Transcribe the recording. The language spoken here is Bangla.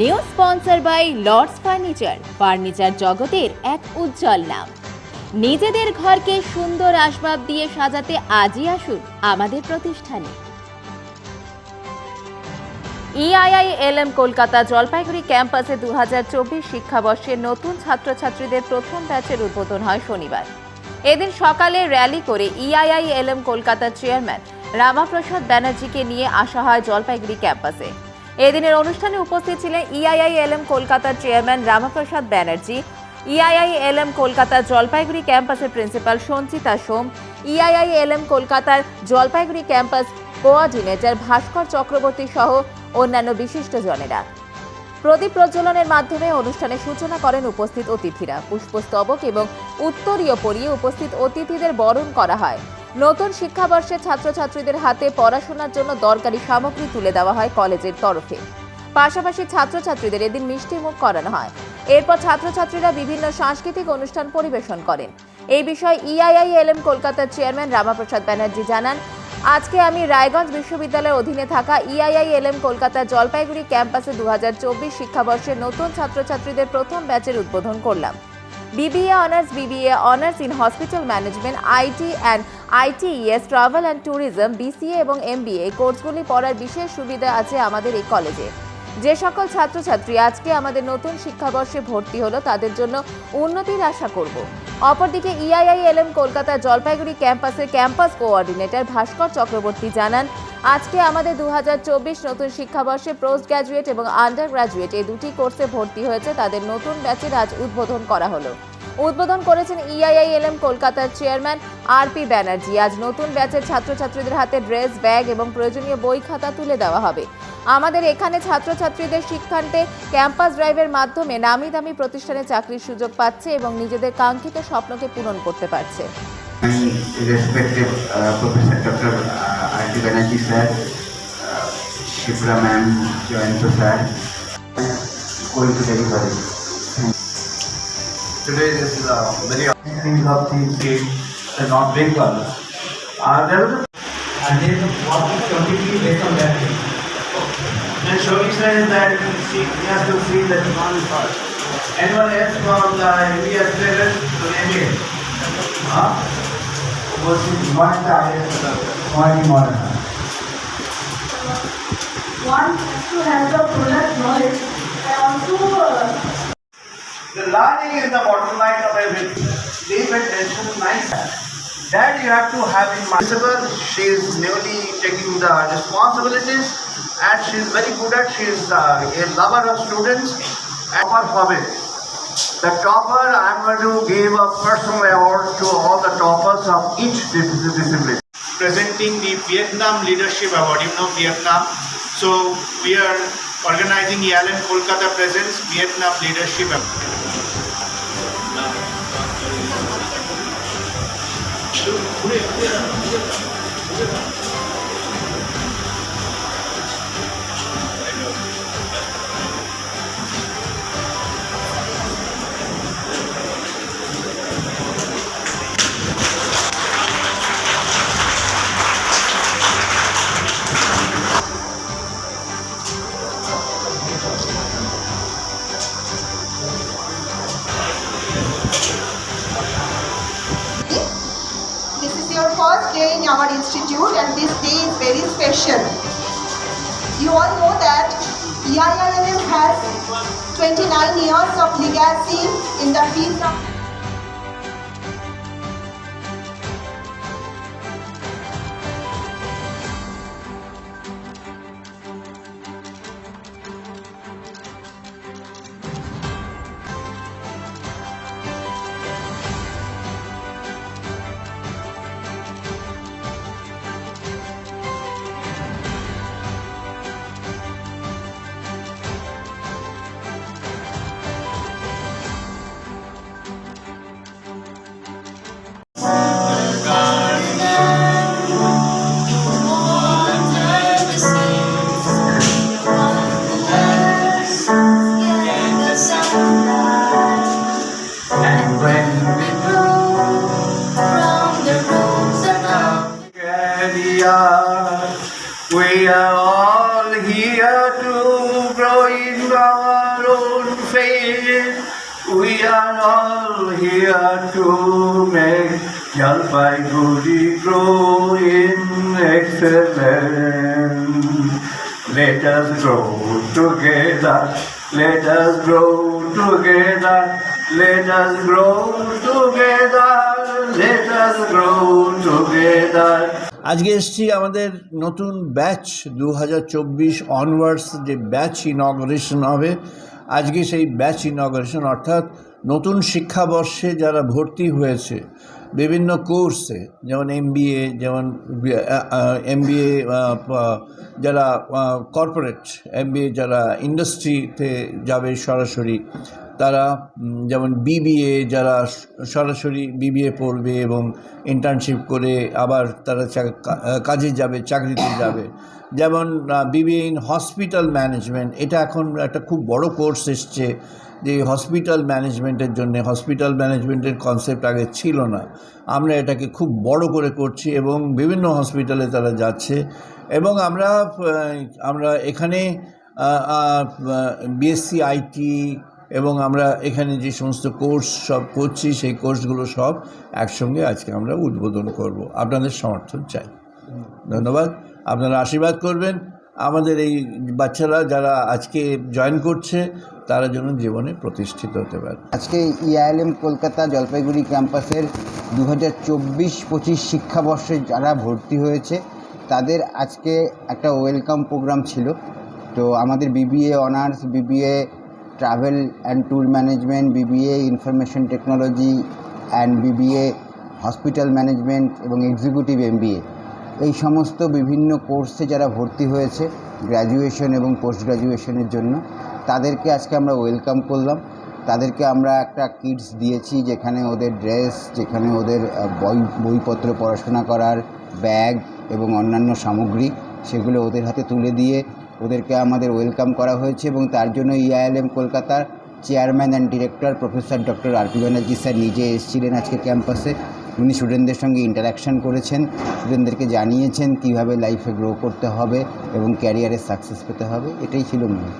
New sponsor by Lords furniture furniture জগতের এক উজ্জ্বল নাম। নিজেদের ঘরকে সুন্দর আসবাব দিয়ে সাজাতে আজই আসুন আমাদের প্রতিষ্ঠানে। E ইআইআইএলএম কলকাতা জলপাইগুড়ি ক্যাম্পাসে দু হাজার চব্বিশ শিক্ষাবর্ষে নতুন ছাত্রছাত্রীদের প্রথম ব্যাচের উদ্বোধন হয় শনিবার। এদিন সকালে র্যালি করে E ইআইআইএলএম কলকাতার চেয়ারম্যান রামাপ্রসাদ ব্যানার্জিকে নিয়ে আসা হয় জলপাইগুড়ি ক্যাম্পাসে। এদিনের অনুষ্ঠানে উপস্থিত ছিলেন E ইআইআইএলএম কলকাতার chairman Ramaprasad Banerjee. E EIILM কলকাতার জলপাইগুড়ি ক্যাম্পাসের principal Sanchita Som E EIILM কলকাতার জলপাইগুড়ি ক্যাম্পাস কোঅর্ডিনেটর ভাস্কর চক্রবর্তী সহ অন্যান্য বিশিষ্টজনেরা। প্রদীপ প্রজ্বলনের মাধ্যমে অনুষ্ঠানের সূচনা করেন উপস্থিত অতিথিরা। পুষ্পস্তবক এবং উত্তরীয় পরিয়ে উপস্থিত অতিথিদের বরণ করা হয়। নতুন শিক্ষাবর্ষে ছাত্রছাত্রীদের হাতে পড়াশোনার জন্য দরকারি সামগ্রী তুলে দেওয়া হয় কলেজের তরফে। পাশাপাশি ছাত্রছাত্রীদের এদিন মিষ্টি মুখ করানো হয়। এরপর ছাত্রছাত্রীরা বিভিন্ন সাংস্কৃতিক অনুষ্ঠান পরিবেশন করেন। এই বিষয়ে E ইআইআইএলএম কলকাতার চেয়ারম্যান রামাপ্রসাদ ব্যানার্জি জানান, আজকে আমি রায়গঞ্জ বিশ্ববিদ্যালয়ের অধীনে থাকা E ইআইআইএলএম কলকাতা জলপাইগুড়ি ক্যাম্পাসে দু হাজার চব্বিশ শিক্ষাবর্ষে নতুন ছাত্রছাত্রীদের প্রথম ব্যাচের উদ্বোধন করলাম। BBA honours BBA honours in hospital management IT and ITES travel and tourism BCA এবং এমবিএ কোর্সগুলি পড়ার বিশেষ সুবিধা আছে আমাদের এই কলেজে যে সকল ছাত্রছাত্রী আজকে আমাদের নতুন শিক্ষাবর্ষে ভর্তি হলো, তাদের জন্য উন্নতির আশা করব। অপরদিকে E ইআইআইএলএম কলকাতা জলপাইগুড়ি ক্যাম্পাসের ক্যাম্পাস কোঅর্ডিনেটর ভাস্কর চক্রবর্তী জানান আজকে আমাদের দু হাজার চব্বিশ নতুন শিক্ষাবর্ষে পোস্ট গ্র্যাজুয়েট এবং আন্ডার গ্র্যাজুয়েট এই দুটি কোর্সে ভর্তি হয়েছে। তাদের নতুন ব্যাচের আজ উদ্বোধন করা হলো। উদ্বোধন করেছেন E ইআইআইএলএম কলকাতার চেয়ারম্যান আর পি ব্যানার্জি। আজ নতুন ব্যাচের ছাত্রছাত্রীদের হাতে ড্রেস, ব্যাগ এবং প্রয়োজনীয় বই খাতা তুলে দেওয়া হবে। আমাদের এখানে ছাত্রছাত্রীদের শিক্ষান্তে ক্যাম্পাস ড্রাইভের মাধ্যমে নামি দামি প্রতিষ্ঠানে চাকরির সুযোগ পাচ্ছে এবং নিজেদের কাঙ্ক্ষিত স্বপ্নকে পূরণ করতে পারছে। Aarti Banerjee sir Shipra ma'am Jayant sir कोई तो Today this and then the water completely based on that. And Shobhi says that she has to feel that non thought. Anyone else from the India players, to name it? Huh? Not the highest quality model. one has to have the product knowledge and also uh, The learning is the bottom line of everything. Leave it tension nice. That you have to have in mind. She is newly taking the responsibilities and she is very good at, she is uh, a lover of students and her hobby. The topper, I am going to give a personal award to all the toppers of each dis- discipline. presenting the Vietnam Leadership Award. You know Vietnam. So we are organizing ELN Kolkata Presents Vietnam Leadership Award. First day in our institute and this day is very special. You all know that E EIILM has 29 years of legacy in the field of we are all here to grow in our own faith. We are all here to make Jalpaiguri grow in excellence. Let us grow together. Let us grow together. Let us grow together. Let us grow together. আজকে এসছি আমাদের নতুন ব্যাচ দু হাজার চব্বিশ অনওয়ার্ডস যে ব্যাচ ইনগরেশন হবে। আজকে সেই ব্যাচ ইনগরেশন অর্থাৎ নতুন শিক্ষাবর্ষে যারা ভর্তি হয়েছে বিভিন্ন কোর্সে, যেমন এমবিএ যেমন এমবিএ যারা কর্পোরেট এমবিএ যারা ইন্ডাস্ট্রিতে যাবে সরাসরি, তারা যেমন বিবিএ যারা সরাসরি বিবিএ পড়বে এবং ইন্টার্নশিপ করে আবার তারা কাজে যাবে, চাকরিতে যাবে। যেমন বিবিএ ইন হসপিটাল ম্যানেজমেন্ট এটা এখন একটা খুব বড় কোর্স এসছে। যে হসপিটাল ম্যানেজমেন্টের জন্য হসপিটাল ম্যানেজমেন্টের কনসেপ্ট আগে ছিল না। আমরা এটাকে খুব বড় করে করছি এবং বিভিন্ন হসপিটালে তারা যাচ্ছে এবং আমরা আমরা এখানে বিএসসি আইটি এবং আমরা এখানে যে সমস্ত কোর্স সব করছি, সেই কোর্সগুলো সব একসঙ্গে আজকে আমরা উদ্বোধন করব। আপনাদের সমর্থন চাই। ধন্যবাদ। আপনারা আশীর্বাদ করবেন। আমাদের এই বাচ্চারা যারা আজকে জয়েন করছে তারা যেন জীবনে প্রতিষ্ঠিত হতে পারে। আজকে ইআইএলএম কলকাতা জলপাইগুড়ি ক্যাম্পাসের দু হাজার চব্বিশ পঁচিশ শিক্ষাবর্ষে যারা ভর্তি হয়েছে, তাদের আজকে একটা ওয়েলকাম প্রোগ্রাম ছিল। তো আমাদের BBA honours BBA travel and tour management BBA information technology and BBA hospital management এবং এক্সিকিউটিভ এমবিএ এই সমস্ত বিভিন্ন কোর্সে যারা ভর্তি হয়েছে, গ্র্যাজুয়েশন এবং পোস্ট গ্র্যাজুয়েশনের জন্য তাদেরকে আজকে আমরা ওয়েলকাম করলাম। তাদেরকে আমরা একটা কিটস দিয়েছি, যেখানে ওদের ড্রেস যেখানে ওদের বই, বইপত্র পড়াশোনা করার ব্যাগ এবং অন্যান্য সামগ্রী, সেগুলো ওদের হাতে তুলে দিয়ে ওদেরকে আমাদের ওয়েলকাম করা হয়েছে এবং তার জন্য ইআইএলএম কলকাতার chairman and director professor doctor R P Banerjee sir নিজে এসেছিলেন আজকে ক্যাম্পাসে উনি স্টুডেন্টদের সঙ্গে ইন্টারাকশান করেছেন স্টুডেন্টদেরকে জানিয়েছেন কীভাবে লাইফে গ্রো করতে হবে এবং ক্যারিয়ারে সাকসেস পেতে হবে, এটাই ছিল মূল।